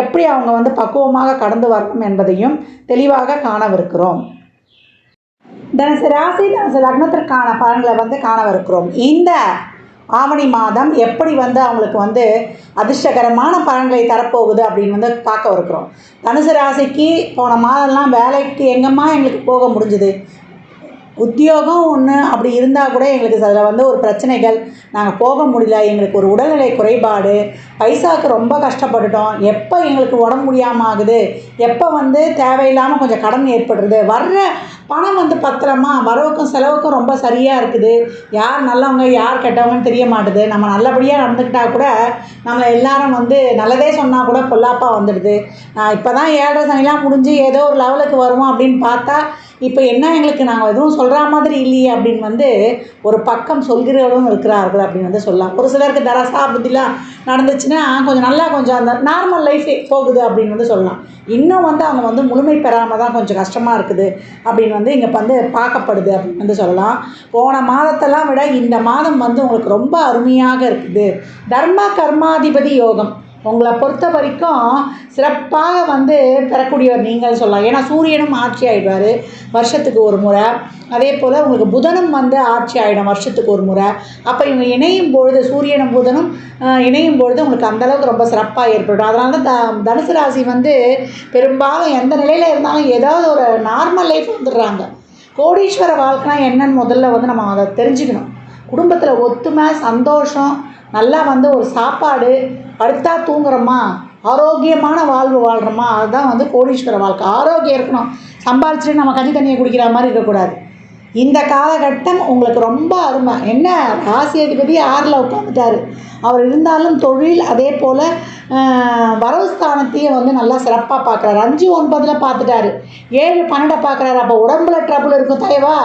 எப்படி அவங்க வந்து பக்குவமாக கடந்து வரணும் என்பதையும் தெளிவாக காணவிருக்கிறோம். தனுசு ராசி தனுசு லக்னத்திற்கான பலன்களை வந்து காணவிருக்கிறோம். இந்த ஆவணி மாதம் எப்படி வந்து அவங்களுக்கு வந்து அதிர்ஷ்டகரமான பலன்களை தரப்போகுது அப்படின்னு வந்து பார்க்க இருக்கிறோம். தனுசு ராசிக்கு போன மாதம்லாம் வேலைக்கு எங்கம்மா எங்களுக்கு போக முடிஞ்சுது? உத்தியோகம் ஒன்று அப்படி இருந்தால் கூட எங்களுக்கு அதில் வந்து ஒரு பிரச்சனைகள். நாங்கள் போக முடியல. எங்களுக்கு ஒரு உடல்நிலை குறைபாடு. பைசாவுக்கு ரொம்ப கஷ்டப்பட்டுட்டோம். எப்போ எங்களுக்கு உடம்பு முடியாமல் ஆகுது? எப்போ வந்து தேவையில்லாமல் கொஞ்சம் கடன் ஏற்படுறது? வர்ற பணம் வந்து பத்திரமா வரவுக்கும் செலவுக்கும் ரொம்ப சரியாக இருக்குது. யார் நல்லவங்க யார் கெட்டவங்கன்னு தெரிய மாட்டுது. நம்ம நல்லபடியாக நடந்துக்கிட்டால் கூட நம்மளை எல்லாரும் வந்து நல்லதே சொன்னால் கூட பொல்லாப்பாக வந்துடுது. இப்போ தான் ஏழரை சனிலாம் முடிஞ்சு ஏதோ ஒரு லெவலுக்கு வருவோம் அப்படின்னு பார்த்தா இப்போ என்ன எங்களுக்கு நாங்கள் எதுவும் சொல்கிற மாதிரி இல்லையே அப்படின்னு வந்து ஒரு பக்கம் சொல்கிறவர்களும் இருக்கிறார்கள் அப்படின்னு வந்து சொல்லலாம். ஒரு சிலருக்கு தரசா புத்திலாம் நடந்துச்சுன்னா கொஞ்சம் நல்லா கொஞ்சம் அந்த நார்மல் லைஃபே போகுது அப்படின்னு வந்து சொல்லலாம். இன்னும் வந்து அவங்க வந்து முழுமை பெறாமல் தான் கொஞ்சம் கஷ்டமாக இருக்குது அப்படின்னு வந்து இங்கே வந்து பார்க்கப்படுது அப்படின்னு வந்து சொல்லலாம். போன மாதத்தெல்லாம் விட இந்த மாதம் வந்து உங்களுக்கு ரொம்ப அருமையாக இருக்குது. தர்ம கர்மாதிபதி யோகம். உங்களை பொறுத்த வரைக்கும் சிறப்பாக வந்து பெறக்கூடியவர் நீங்கள் சொல்லலாம். ஏன்னா சூரியனும் ஆட்சி ஆகிடுவார் வருஷத்துக்கு ஒரு முறை. அதே போல் உங்களுக்கு புதனும் வந்து ஆட்சி ஆகிடும் வருஷத்துக்கு ஒரு முறை. அப்போ இவங்க இணையும் பொழுது சூரியனும் புதனும் இணையும் பொழுது உங்களுக்கு அந்தளவுக்கு ரொம்ப சிறப்பாக ஏற்படும். அதனால தான் த தனுசு ராசி வந்து பெரும்பாலும் எந்த நிலையில் இருந்தாலும் ஏதாவது ஒரு நார்மல் லைஃப் வந்துடுறாங்க. கோடீஸ்வர வாழ்க்கைனா என்னன்னு முதல்ல வந்து நம்ம அதை தெரிஞ்சுக்கணும். குடும்பத்தில் ஒத்துமை சந்தோஷம் நல்லா வந்து ஒரு சாப்பாடு படுத்தா தூங்குறோமா? ஆரோக்கியமான வாழ்வு வாழ்கிறோமா அதுதான் வந்து கோடீஸ்வர வாழ்க்கை. ஆரோக்கியம் இருக்கணும். சம்பாரிச்சுட்டு நம்ம கஞ்சி தண்ணியை குடிக்கிற மாதிரி இருக்கக்கூடாது. இந்த காலகட்டம் உங்களுக்கு ரொம்ப அருமை. என்ன? ராசி அதிபதி ஆறில் உட்காந்துட்டாரு அவர் இருந்தாலும் தொழில் அதே போல் வரவு ஸ்தானத்தையும் வந்து நல்லா சிறப்பாக பார்க்குறாரு. அஞ்சு ஒன்பதில் பார்த்துட்டாரு. ஏழு பன்னெண்டை பார்க்குறாரு. அப்போ உடம்புல ட்ரபுள் இருக்கும். தலைவா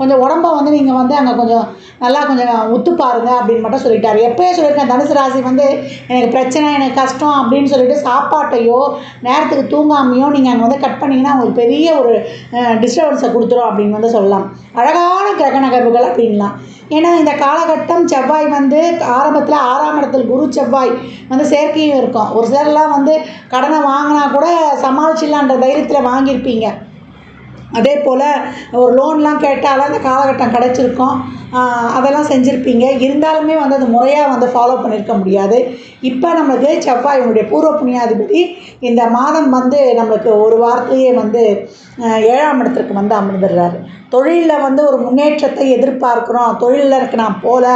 கொஞ்சம் உடம்பை வந்து நீங்கள் வந்து அங்கே கொஞ்சம் நல்லா கொஞ்சம் உத்து பாருங்க அப்படின்னு மட்டும் சொல்லிட்டாரு. எப்போயே சொல்லியிருக்கேன் தனுசு ராசி வந்து எனக்கு பிரச்சனை எனக்கு கஷ்டம் அப்படின்னு சொல்லிட்டு சாப்பாட்டையோ நேரத்துக்கு தூங்காமையோ நீங்கள் அங்கே வந்து கட் பண்ணிங்கன்னா உங்களுக்கு பெரிய ஒரு டிஸ்டர்பன்ஸை கொடுத்துரும் அப்படின்னு வந்து சொல்லலாம். அழகான கிரக நகர்வுகள் அப்படின்லாம். ஏன்னா இந்த காலகட்டம் செவ்வாய் வந்து ஆரம்பத்தில் ஆறாம் இடத்துல குரு செவ்வாய் வந்து செயற்கையும் இருக்கும். ஒரு சிலர்லாம் வந்து கடனை வாங்கினா கூட சமாளிச்சிடலான்ற தைரியத்தில் வாங்கியிருப்பீங்க. அதே போல் ஒரு லோன்லாம் கேட்டாலும் அந்த காலகட்டம் கிடச்சிருக்கும். அதெல்லாம் செஞ்சுருப்பீங்க. இருந்தாலுமே வந்து அது முறையாக வந்து ஃபாலோ பண்ணியிருக்க முடியாது. இப்போ நம்மளுக்கு செவ்வாய் உன்னுடைய பூர்வ புண்ணியாதிபதி இந்த மாதம் வந்து நம்மளுக்கு ஒரு வாரத்திலேயே வந்து ஏழாம் இடத்திற்கு வந்து அமர்ந்துடுறாரு. தொழிலில் வந்து ஒரு முன்னேற்றத்தை எதிர்பார்க்குறோம். தொழிலில் இருக்கு நான் போகல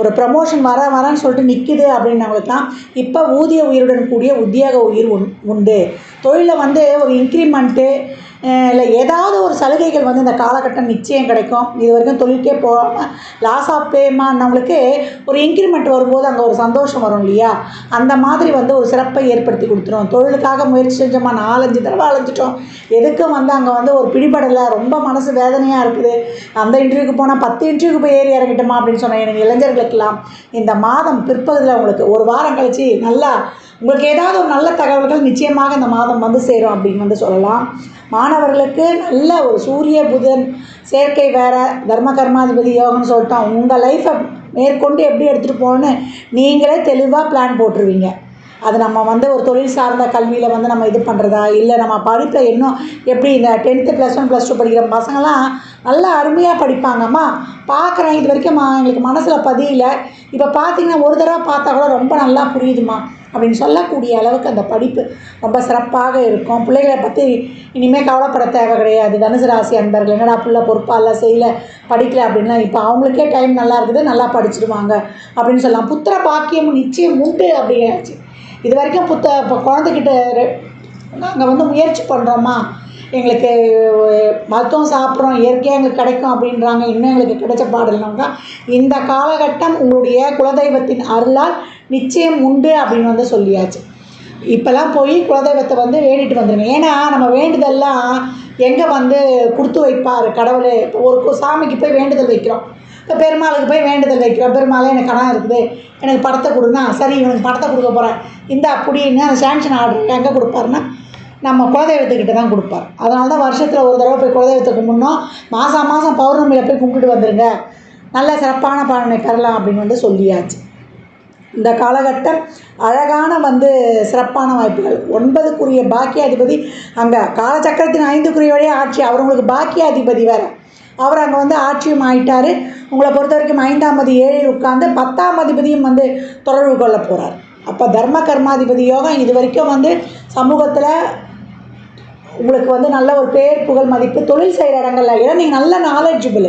ஒரு ப்ரமோஷன் வர வரேன்னு சொல்லிட்டு நிற்கிது அப்படின்னவங்களுக்குலாம் இப்போ ஊதிய உயிருடன் கூடிய உத்தியோக உயிர் உண் உண்டு. தொழிலில் வந்து ஒரு இன்க்ரிமெண்ட்டு இல்லை ஏதாவது ஒரு சலுகைகள் வந்து இந்த காலகட்டம் நிச்சயம் கிடைக்கும். இது வரைக்கும் தொழிலுக்கே போகாமல் லாஸ் ஆஃப் பேமானவங்களுக்கு ஒரு இன்க்ரிமெண்ட் வரும்போது அங்கே ஒரு சந்தோஷம் வரும் இல்லையா? அந்த மாதிரி வந்து ஒரு சிறப்பை ஏற்படுத்தி கொடுத்துரும். தொழிலுக்காக முயற்சி செஞ்சோமா? நாலஞ்சு தடவை அலைஞ்சிட்டோம். எதுக்கும் வந்து அங்கே வந்து ஒரு பிடிபடலை. ரொம்ப மனசு வேதனையாக இருக்குது. அந்த இன்டர்வியூக்கு போனால் பத்து இன்டர்வியூக்கு போய் ஏறி இறங்கிட்டோமா அப்படின்னு சொன்னேன். எனக்கு இளைஞர்களுக்கெல்லாம் இந்த மாதம் பிற்பகுதியில் உங்களுக்கு ஒரு வாரம் கழிச்சு நல்லா உங்களுக்கு ஏதாவது ஒரு நல்ல தகவல்கள் நிச்சயமாக இந்த மாதம் வந்து சேரும் அப்படின்னு வந்து சொல்லலாம். மாணவர்களுக்கு நல்ல ஒரு சூரிய புதன் சேர்க்கை வேறு தர்ம கர்மாதிபதி யோகம்னு சொல்லிட்டோம் உங்கள் லைஃப்பை மேற்கொண்டு எப்படி எடுத்துகிட்டு போகணுன்னு நீங்களே தெளிவாக பிளான் போட்டுருவீங்க. அது நம்ம வந்து ஒரு தொழில் சார்ந்த கல்வியில் வந்து நம்ம இது பண்ணுறதா இல்லை நம்ம படிப்பில் இன்னும் எப்படி இந்த tenth plus one plus two படிக்கிற பசங்களாம் நல்லா அருமையாக படிப்பாங்கம்மா பார்க்குறேன் இது வரைக்கும் எங்களுக்கு மனசில் பதியல. இப்போ பார்த்தீங்கன்னா ஒரு தடவை பார்த்தா கூட ரொம்ப நல்லா புரியுதுமா அப்படின்னு சொல்லக்கூடிய அளவுக்கு அந்த படிப்பு ரொம்ப சிறப்பாக இருக்கும். பிள்ளைகளை பற்றி இனிமேல் கவலைப்பட தேவை கிடையாது. தனுசு ராசி அன்பர்கள் என்னடா பிள்ளை பொறுப்பாக இல்லை செய்யல படிக்கல அப்படின்லாம் இப்போ அவங்களுக்கே டைம் நல்லா இருக்குது நல்லா படிச்சிடுவாங்க அப்படின்னு சொல்லலாம். புத்திர பாக்கியம் நிச்சயம் உண்டு அப்படியாச்சு இது வரைக்கும் புத்த இப்போ குழந்தைகிட்ட நாங்கள் வந்து முயற்சி பண்ணுறோமா எங்களுக்கு மருத்துவம் சாப்பிட்றோம் இயற்கையாக எங்களுக்கு கிடைக்கும் அப்படின்றாங்க. இன்னும் எங்களுக்கு கிடைச்ச பாடல்னாக்கா இந்த காலகட்டம் உங்களுடைய குலதெய்வத்தின் அருளால் நிச்சயம் உண்டு அப்படின்னு வந்து சொல்லியாச்சு. இப்போல்லாம் போய் குலதெய்வத்தை வந்து வேண்டிட்டு வந்துடுங்க ஏன்னா நம்ம வேண்டுதல்லாம் எங்கே வந்து கொடுத்து வைப்பார் கடவுள்? இப்போ ஒரு சாமிக்கு போய் வேண்டுதல் வைக்கிறோம். இப்போ பெருமாளுக்கு போய் வேண்டுதல் வைக்கிறோம். பெருமாளே எனக்கு கடன் இருக்குது. எனக்கு படத்தை கொடுனா சரி இவனுக்கு படத்தை கொடுக்க போகிறேன் இந்த அப்படின்னு அந்த சேங்ஷன் ஆர்டர் எங்கே கொடுப்பாருன்னா நம்ம குலதெய்வத்துக்கிட்ட தான் கொடுப்பார். அதனால தான் வருஷத்தில் ஒரு தடவை போய் குலதெய்வத்தை கும்பிடணும் மாதம் மாதம் பௌர்ணமியில் போய் கும்பிட்டு வந்துடுங்க நல்ல சிறப்பான பலனை பெறலாம் அப்படின்னு வந்து சொல்லியாச்சு. இந்த காலகட்டம் அழகான வந்து சிறப்பான வாய்ப்புகள். ஒன்பதுக்குரிய பாக்கியாதிபதி அங்கே காலச்சக்கரத்தின் ஐந்துக்குரியவரே ஆட்சி. அவர் உங்களுக்கு பாக்கியாதிபதி வேறு. அவர் அங்கே வந்து ஆட்சியும் ஆயிட்டார். உங்களை பொறுத்த வரைக்கும் ஐந்தாம் ஏழில் உட்கார்ந்து பத்தாம் அதிபதியும் வந்து தொடர்பு கொள்ள போகிறார் அப்போ தர்ம கர்மாதிபதி யோகம் இது வரைக்கும் வந்து சமூகத்தில் உங்களுக்கு வந்து நல்ல ஒரு பேர் புகழ் மதிப்பு தொழில் செய்கிற இடங்கள்ல ஏன்னா நீங்கள் நல்ல நாலேஜபிள்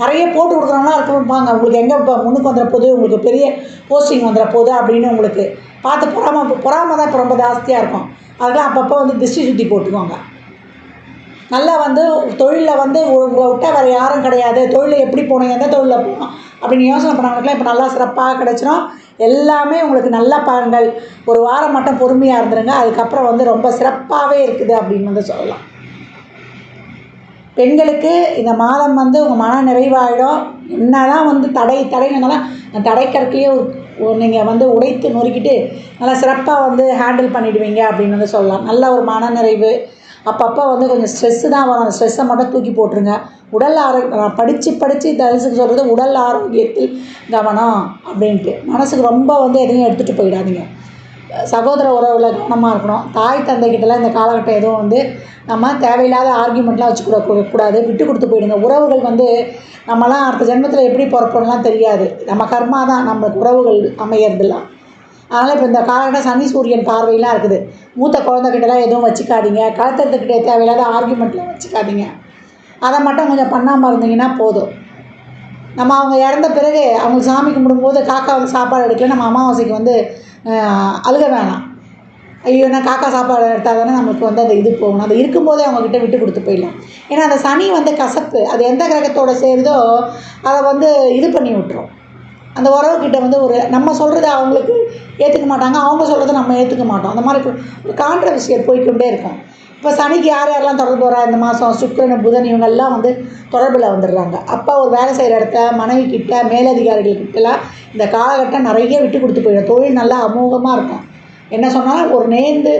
நிறைய போட்டு கொடுக்குறவங்களாம் இருப்பாங்க. உங்களுக்கு எங்கே இப்போ முன்னுக்கு வந்துட போது உங்களுக்கு பெரிய போஸ்டிங் வந்துட போகுது அப்படின்னு உங்களுக்கு பார்த்து பொறாம பொறாம தான் இப்போ ரொம்ப ஜாஸ்தியாக இருக்கும். அதெல்லாம் அப்பப்போ வந்து திருஷ்டி சுற்றி போட்டுக்கோங்க நல்லா வந்து தொழிலில் வந்து உங்களை விட்டால் வேறு யாரும் கிடையாது. தொழிலில் எப்படி போகணும் எந்த தொழிலில் போகணும் அப்படின்னு யோசனை பண்ணவங்களுக்குலாம் இப்போ நல்லா சிறப்பாக கிடச்சிரும். எல்லாமே உங்களுக்கு நல்ல பலன்கள் ஒரு வாரம் மட்டும் பொறுமையாக இருந்துருங்க. அதுக்கப்புறம் வந்து ரொம்ப சிறப்பாகவே இருக்குது அப்படின்னு வந்து சொல்லலாம். பெண்களுக்கு இந்த மாதம் வந்து உங்கள் மன நிறைவாயிடும். என்ன தான் வந்து தடை தடைனாலும் அந்த தடைக்கற்கையே ஒரு நீங்கள் வந்து உடைத்து நொறுக்கிட்டு நல்லா சிறப்பாக வந்து ஹேண்டில் பண்ணிடுவீங்க அப்படின்னு வந்து சொல்லலாம். நல்ல ஒரு மன நிறைவு. அப்பப்போ வந்து கொஞ்சம் ஸ்ட்ரெஸ்ஸு தான் வரும். அந்த ஸ்ட்ரெஸ்ஸை மட்டும் தூக்கி போட்டுருங்க. உடல் ஆரோக்கியம் படித்து படித்து தரிசுக்கு சொல்கிறது உடல் ஆரோக்கியத்தில் கவனம் அப்படின்ட்டு. மனசுக்கு ரொம்ப வந்து எதையும் எடுத்துகிட்டு போயிடாதீங்க. சகோதர உறவில் கவனமாக இருக்கணும். தாய் தந்தைக்கிட்டலாம் இந்த காலகட்டம் எதுவும் வந்து நம்ம தேவையில்லாத ஆர்கியூமெண்ட்லாம் வச்சுக்கூட கூடாது. விட்டு கொடுத்து போயிடுங்க. உறவுகள் வந்து நம்மலாம் அடுத்த ஜென்மத்தில் எப்படி பிறப்போம்லாம் தெரியாது. நம்ம கர்மா தான் நம்மளுக்கு உறவுகள் அமையறதுலாம் அதனால் இப்போ இந்த காலகட்டம் சனி சூரியன் பார்வையெல்லாம் இருக்குது. மூத்த குழந்தைகிட்டலாம் எதுவும் வச்சுக்காதீங்க. கழுத்தத்துக்கிட்டே தேவையில்லாத ஆர்குமெண்ட்லாம் வச்சுக்காதீங்க. அதை மட்டும் கொஞ்சம் பண்ணாமல் இருந்தீங்கன்னா போதும். நம்ம அவங்க இறந்த பிறகு அவங்க சாமி கும்பிடும்போது காக்கா வந்து சாப்பாடு எடுக்கல நம்ம அமாவாசைக்கு வந்து அழுக வேணாம். ஐயோ நான் காக்கா சாப்பாடு எடுத்தால் தானே நமக்கு வந்து அந்த இது போகணும். அது இருக்கும்போதே அவங்கக்கிட்ட விட்டு கொடுத்து போயிடலாம். ஏன்னா அந்த சனி வந்து கசப்பு. அது எந்த கிரகத்தோட சேருதோ அதை வந்து இது பண்ணி விட்டுரும். அந்த உறவுக்கிட்ட வந்து ஒரு நம்ம சொல்கிறத அவங்களுக்கு ஏற்றுக்க மாட்டாங்க அவங்க சொல்கிறத நம்ம ஏற்றுக்க மாட்டோம். அந்த மாதிரி ஒரு கான்ட்ரவர்சியல் போய்க்கொண்டே இருக்கும். இப்போ சனிக்கு யார் யாரெல்லாம் தொடர்பு வரா இந்த மாதம் சுக்கிரன் புதன் இவங்கெல்லாம் வந்து தொடர்பில் வந்துடுறாங்க. அப்போ ஒரு வேலை செய்கிற இடத்த மனைவி கிட்ட மேலதிகாரிகள்கிட்டலாம் இந்த காலகட்டம் நிறைய விட்டு கொடுத்து போயிடும். தொழில் நல்லா அமோகமாக இருக்கும். என்ன சொன்னாலும் ஒரு நேர்ந்து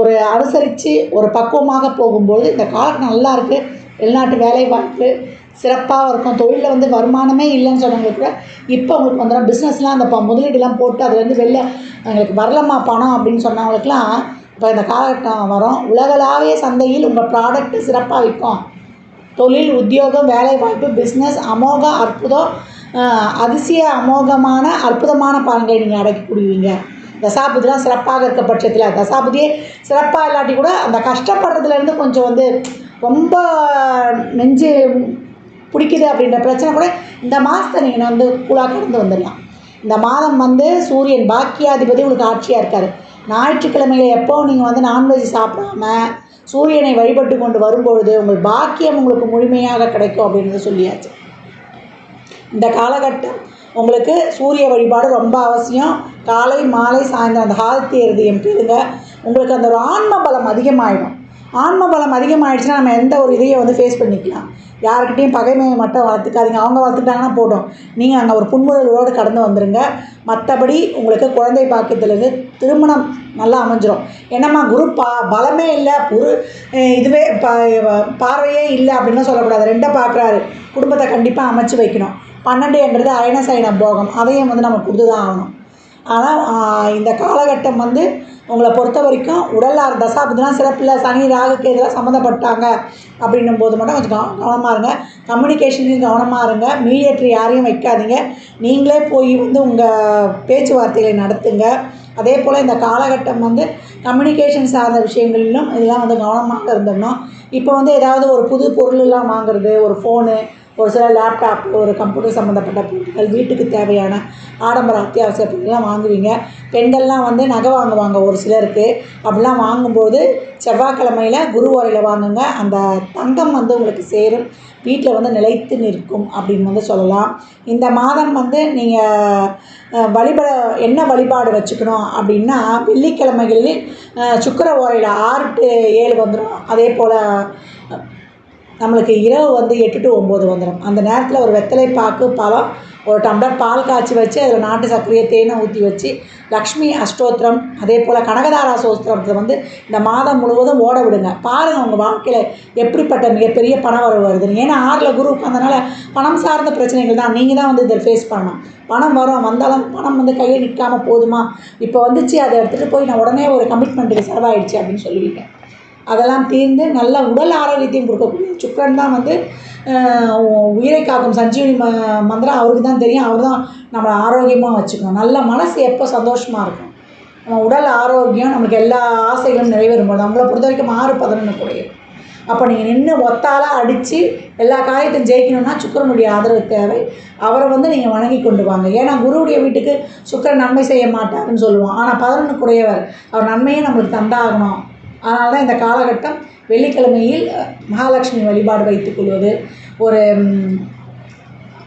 ஒரு அனுசரித்து ஒரு பக்குவமாக போகும்போது இந்த காலகட்டம் நல்லா இருக்குது வெளிநாட்டு வேலை வாய்ப்பு சிறப்பாக இருக்கும். தொழிலில் வந்து வருமானமே இல்லைன்னு சொன்னவங்களுக்கு கூட இப்போ உங்களுக்கு வந்துடும். பிஸ்னஸ்லாம் அந்த ப- முதலீடுலாம் போட்டு அதுலேருந்து வெளில எங்களுக்கு வரலம்மா பணம் அப்படின்னு சொன்னவங்களுக்குலாம் இப்போ இந்த காலகட்டம் வரும். உலகளாவிய சந்தையில் உங்கள் ப்ராடக்ட்டு சிறப்பாக விற்கும். தொழில் உத்தியோகம் வேலைவாய்ப்பு பிஸ்னஸ் அமோக அற்புதம் அதிசய அமோகமான அற்புதமான பலன்களை நீங்கள் அடக்கி குடிவீங்க தசாபுதிலாம் சிறப்பாக இருக்க பட்சத்தில் தசாபுதியே சிறப்பாக இல்லாட்டி கூட அந்த கஷ்டப்படுறதுலேருந்து கொஞ்சம் வந்து ரொம்ப நெஞ்சு பிடிக்குது அப்படின்ற பிரச்சனை கூட இந்த மாதத்தை நீங்கள் வந்து கூலாக கடந்து வந்துடலாம். இந்த மாதம் வந்து சூரியன் பாக்கியாதிபதி உங்களுக்கு ஆட்சியாக இருக்கார். ஞாயிற்றுக்கிழமையில் எப்போ நீங்கள் வந்து நான்வெஜ் சாப்பிடாம சூரியனை வழிபட்டு கொண்டு வரும்பொழுது உங்கள் பாக்கியம் உங்களுக்கு முழுமையாக கிடைக்கும் அப்படின்றத சொல்லியாச்சு. இந்த காலகட்டம் உங்களுக்கு சூரிய வழிபாடு ரொம்ப அவசியம். காலை மாலை சாயந்தரம் அந்த ஹாரத்தி இருதயம் கேளுங்க உங்களுக்கு அந்த ஒரு ஆன்ம பலம் அதிகமாகிடும் ஆன்ம பலம் அதிகமாகிடுச்சுன்னா நம்ம எந்த ஒரு இதையும் வந்து ஃபேஸ் பண்ணிக்கலாம். யாருக்கிட்டேயும் பகைமையை மட்டும் வளர்த்துக்காதீங்க. அவங்க வளர்த்துட்டாங்கன்னா போட்டோம் நீங்கள் அங்கே ஒரு புன்முறுவலோடு கடந்து வந்துடுங்க மற்றபடி உங்களுக்கு குழந்தை பாக்கியத்துலேருந்து திருமணம் நல்லா அமைஞ்சிரும். என்னம்மா குரு பா பலமே இல்லை. குரு இதுவே பா பார்வையே இல்லை அப்படின்னு சொல்லக்கூடாது. ரெண்டை பார்க்குறாரு. குடும்பத்தை கண்டிப்பாக அமைச்சு வைக்கணும். பன்னெண்டுன்றது அயனசயன போகம். அதையும் வந்து நம்ம கொடுத்து தான் ஆகணும். ஆனால் இந்த காலகட்டம் வந்து உங்களை பொறுத்த வரைக்கும் உடல் ஆறு தசாபதிலாம் சிறப்பில்லை சனி ராகுக்கு இதெல்லாம் சம்மந்தப்பட்டாங்க அப்படின்னும் போது மட்டும் கொஞ்சம் கவ கவனமாக இருங்க. கம்யூனிகேஷன்லையும் கவனமாக இருங்க. மீடியேட்டர் யாரையும் வைக்காதீங்க. நீங்களே போய் வந்து உங்கள் பேச்சுவார்த்தைகளை நடத்துங்க. அதே போல் இந்த காலகட்டம் வந்து கம்யூனிகேஷன் சார்ந்த விஷயங்களிலும் இதெல்லாம் வந்து கவனமாக இருந்தோம்னா இப்போ வந்து ஏதாவது ஒரு புது பொருளெல்லாம் வாங்குறது ஒரு ஃபோனு ஒரு சில லேப்டாப் ஒரு கம்ப்யூட்டர் சம்மந்தப்பட்ட பொருட்கள் வீட்டுக்கு தேவையான ஆடம்பர அத்தியாவசிய பொருட்கள்லாம் வாங்குவீங்க. பெண்கள்லாம் வந்து நகை வாங்குவாங்க ஒரு சிலருக்கு. அப்படிலாம் வாங்கும்போது செவ்வாய்க்கிழமையில் குருவாரியில் வாங்குங்க. அந்த தங்கம் வந்து உங்களுக்கு சேரும். வீட்டில் வந்து நிலைத்து நிற்கும் அப்படின்னு வந்து சொல்லலாம். இந்த மாதம் வந்து நீங்கள் வழிபட என்ன வழிபாடு வச்சுக்கணும் அப்படின்னா வெள்ளிக்கிழமைகளில் சுக்கர ஓரையில் ஆறு டு ஏழு வந்துடும் அதே போல் நம்மளுக்கு இரவு வந்து எட்டு டு ஒம்பது வந்துடும் அந்த நேரத்தில் ஒரு வெத்தலை பாக்கு பழம் ஒரு டம்ளர் பால் காய்ச்சி வச்சு அதில் நாட்டு சர்க்கரையை தேனை ஊற்றி வச்சு லக்ஷ்மி அஷ்டோத்திரம் அதே போல் கனகதாரா சோஸ்திரத்தை வந்து இந்த மாதம் முழுவதும் ஓட விடுங்க. பாருங்கள் உங்கள் வாழ்க்கையில் எப்படிப்பட்ட மிகப்பெரிய பணம் வரவு வருதுன்னு. ஏன்னா ஆறில் குரு உட்காந்தனால பணம் சார்ந்த பிரச்சனைகள் தான் நீங்கள் தான் வந்து இதில் ஃபேஸ் பண்ணணும். பணம் வரும் வந்தாலும் பணம் வந்து கையில் நிற்காமல் போதுமா? இப்போ வந்துச்சு அதை எடுத்துகிட்டு போய் நான் உடனே ஒரு கமிட்மெண்ட்டுக்கு செலவாயிடுச்சு அப்படின்னு சொல்லுவீங்க. அதெல்லாம் தீர்ந்து நல்ல உடல் ஆரோக்கியத்தையும் கொடுக்கக்கூடிய சுக்கரன் தான் வந்து உ- உயிரை காக்கும். சஞ்சீவனி ம மந்திரம் அவருக்கு தான் தெரியும். அவர் தான் நம்மளை ஆரோக்கியமாக வச்சுக்கணும். நல்ல மனசு எப்போ சந்தோஷமாக இருக்கும்? நம்ம உடல் ஆரோக்கியம் நமக்கு எல்லா ஆசைகளும் நிறைவேறும்போது நம்மளை பொறுத்த வரைக்கும் ஆறு பதினொன்று குறையும் அப்போ நீங்கள் நின்று ஒத்தாலாக அடித்து எல்லா காரியத்தையும் ஜெயிக்கணும்னா சுக்கரனுடைய ஆதரவு தேவை. அவரை வந்து நீங்கள் வணங்கி கொண்டு வாங்க. ஏன்னா குருவுடைய வீட்டுக்கு சுக்கரன் நன்மை செய்ய மாட்டாருன்னு சொல்லுவோம். ஆனால் பதினொன்று குறையவர் அவர் நன்மையை நம்மளுக்கு தந்தாகணும். அதனால தான் இந்த காலகட்டம் வெள்ளிக்கிழமையில் மகாலட்சுமி வழிபாடு வைத்துக் கொள்வது. ஒரு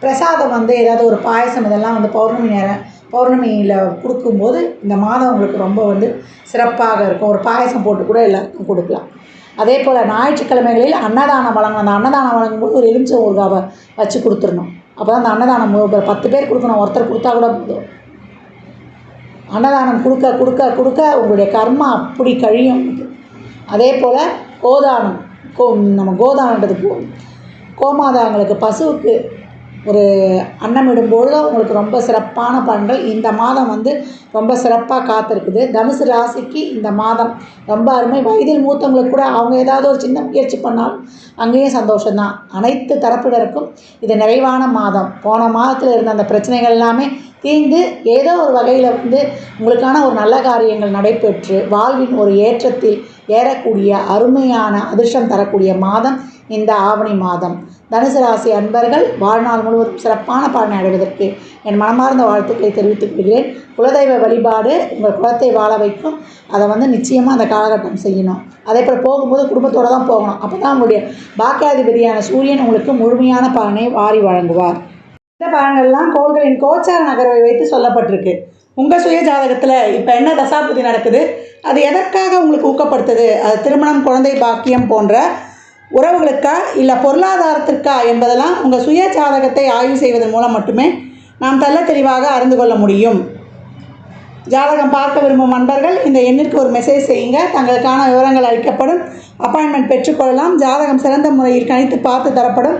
பிரசாதம் வந்து ஏதாவது ஒரு பாயசம் இதெல்லாம் வந்து பௌர்ணமி நேரம் பௌர்ணமியில் கொடுக்கும்போது இந்த மாதம் உங்களுக்கு ரொம்ப வந்து சிறப்பாக இருக்கும். ஒரு பாயசம் போட்டு கூட எல்லாருக்கும் கொடுக்கலாம். அதே போல் ஞாயிற்றுக்கிழமைகளில் அன்னதானம் வழங்கணும். அந்த அன்னதானம் வழங்கும்போது ஒரு எலுமிச்சை ஊர்காவை வச்சு கொடுத்துடணும். அப்போ தான் அந்த அன்னதானம் ஒரு பத்து பேர் கொடுக்கணும். ஒருத்தர் கொடுத்தா கூட போதும். அன்னதானம் கொடுக்க கொடுக்க கொடுக்க உங்களுடைய கர்மா அப்படி கழியும். அதே போல் கோதானம் கோ நம்ம கோதானன்றது கோ கோமாதாங்களுக்கு பசுவுக்கு ஒரு அன்னமிடும்பொழுது உங்களுக்கு ரொம்ப சிறப்பான பலன்கள். இந்த மாதம் வந்து ரொம்ப சிறப்பாக காத்திருக்குது. தனுசு ராசிக்கு இந்த மாதம் ரொம்ப அருமை. வயதில் மூத்தவங்களுக்கு கூட அவங்க ஏதாவது ஒரு சின்ன முயற்சி பண்ணாலும் அங்கேயும் சந்தோஷம்தான். அனைத்து தரப்பினருக்கும் இது நிறைவான மாதம். போன மாதத்தில் இருந்த அந்த பிரச்சனைகள் எல்லாமே தீர்ந்து ஏதோ ஒரு வகையில் வந்து உங்களுக்கான ஒரு நல்ல காரியங்கள் நடைபெற்று வாழ்வின் ஒரு ஏற்றத்தில் ஏறக்கூடிய அருமையான அதிர்ஷ்டம் தரக்கூடிய மாதம் இந்த ஆவணி மாதம். தனுசு ராசி அன்பர்கள் வாழ்நாள் முழுவதும் சிறப்பான பலனை அடைவதற்கு என் மனமார்ந்த வாழ்த்துக்களை தெரிவித்துக் கொள்கிறேன். குலதெய்வ வழிபாடு உங்கள் குலத்தை வாழ வைக்கும். அதை வந்து நிச்சயமாக அந்த காலகட்டம் செய்யணும். அதே போல் போகும்போது குடும்பத்தோடு தான் போகணும். அப்போ தான் உங்களுடைய பாக்கியாதிபதியான சூரியன் உங்களுக்கு முழுமையான பலனை வாரி வழங்குவார். இந்த பலன்கள்லாம் கோள்களின் கோச்சார நகர்வை வைத்து சொல்லப்பட்டிருக்கு. உங்கள் சுய ஜாதகத்தில் இப்போ என்ன தசாபுதி நடக்குது? அது எதற்காக உங்களுக்கு ஊக்கப்படுத்துது? அது திருமணம் குழந்தை பாக்கியம் போன்ற உறவுகளுக்கா இல்லை பொருளாதாரத்திற்கா என்பதெல்லாம் உங்கள் சுய ஜாதகத்தை ஆய்வு செய்வதன் மூலம் மட்டுமே நாம் தள்ள தெளிவாக அறிந்து கொள்ள முடியும். ஜாதகம் பார்க்க விரும்பும் நண்பர்கள் இந்த எண்ணிற்கு ஒரு மெசேஜ் செய்யுங்க. தங்களுக்கான விவரங்கள் அளிக்கப்படும். அப்பாயின்மெண்ட் பெற்றுக்கொள்ளலாம் ஜாதகம் சிறந்த முறையில் கணித்து பார்த்து தரப்படும்.